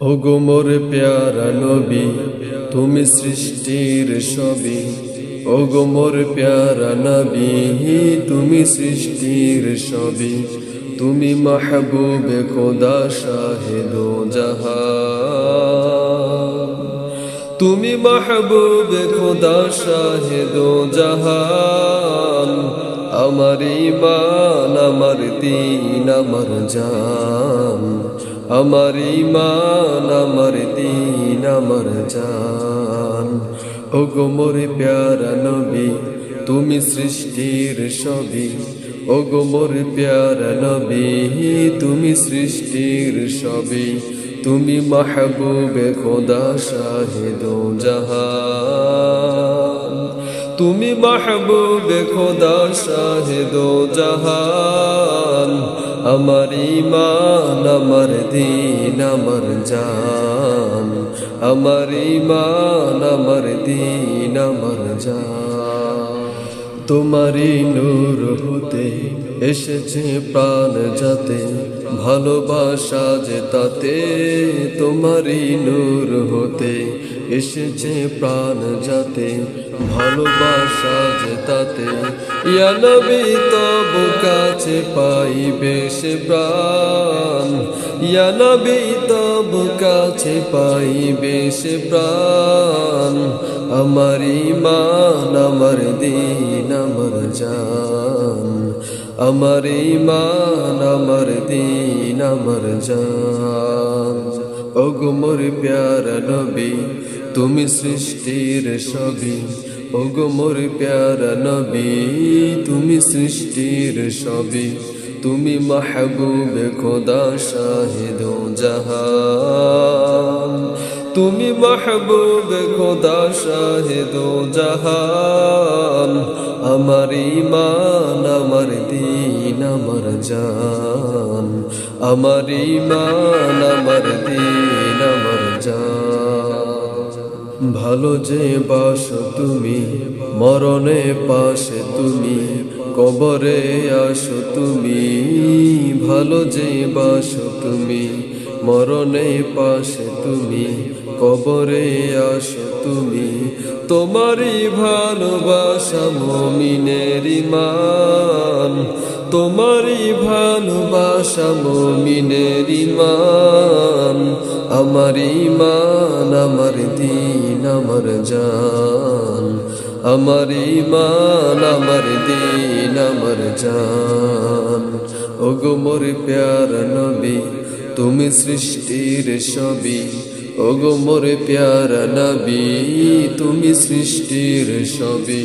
ওগো মোর প্যারা নবী, তুমি সৃষ্টির সবই ওগো মোর প্যারা নবী, তুমি সৃষ্টির সবই তুমি মাহবুবে খোদা শাহেদো জাহান। তুমি মাহবুবে খোদা শাহেদো জাহান। আমার ইমান আমার দিন, আমার জান। আমার ইমান আমার দিন, আমার জান। ও গো মোরে প্যারা নবী, তুমি সৃষ্টির সবই ও গো মোরে প্যারা নবী, তুমি সৃষ্টির সবই তুমি মাহবুবে খোদা শাহেদো জাহান। তুমি মাহবুবে খোদা শাহেদো জাহান। আমার ইমান আমার দিন, আমার জান। আমার ইমান আমার দিন, আমার জান। তোমারই নূর হতে এসেছে প্রাণ যাতে, ভালোবাসা যে তাতে, তোমারই নূর হতে এসেছে প্রাণ যাতে, ভালোবাসা তাতে। ইয়ানবি তবু কাছে পাইবে সে প্রাণ। ইয়ানবি তবু কাছে পাইবে সে প্রাণ। আমার ইমান আমার দিন, আমার জান। আমার ইমান আমার দিন, আমার জান। ওগো মোর প্যারা নবী, তুমি সৃষ্টির সবই। ওগো মোর প্যারা নবী, তুমি সৃষ্টির সবই। তুমি মাহবুবে খোদা শাহিদ জাহান। তুমি মাহবুবে খোদা শাহিদ জাহান। আমার ইমান আমার দিন, আমার জান। আমার ইমান আমার ভালো যে বাস তুমি, মরণে পাশে তুমি, কবরে আসো তুমি, ভালো যে বাস তুমি, মরণে পাশে তুমি, কবরে আসো তুমি, তোমারই ভালোবাসা মমিনের ইমান তোমারই ভালোবাসা মমিনের ইমান, আমার ইমান, আমার দিন, আমার জান। আমার ইমান, আমার দিন, আমার জান। ওগো মোর প্যার নবী, তুমি সৃষ্টির সবই ওগো মোর প্যারা নবী, তুমি সৃষ্টির সবই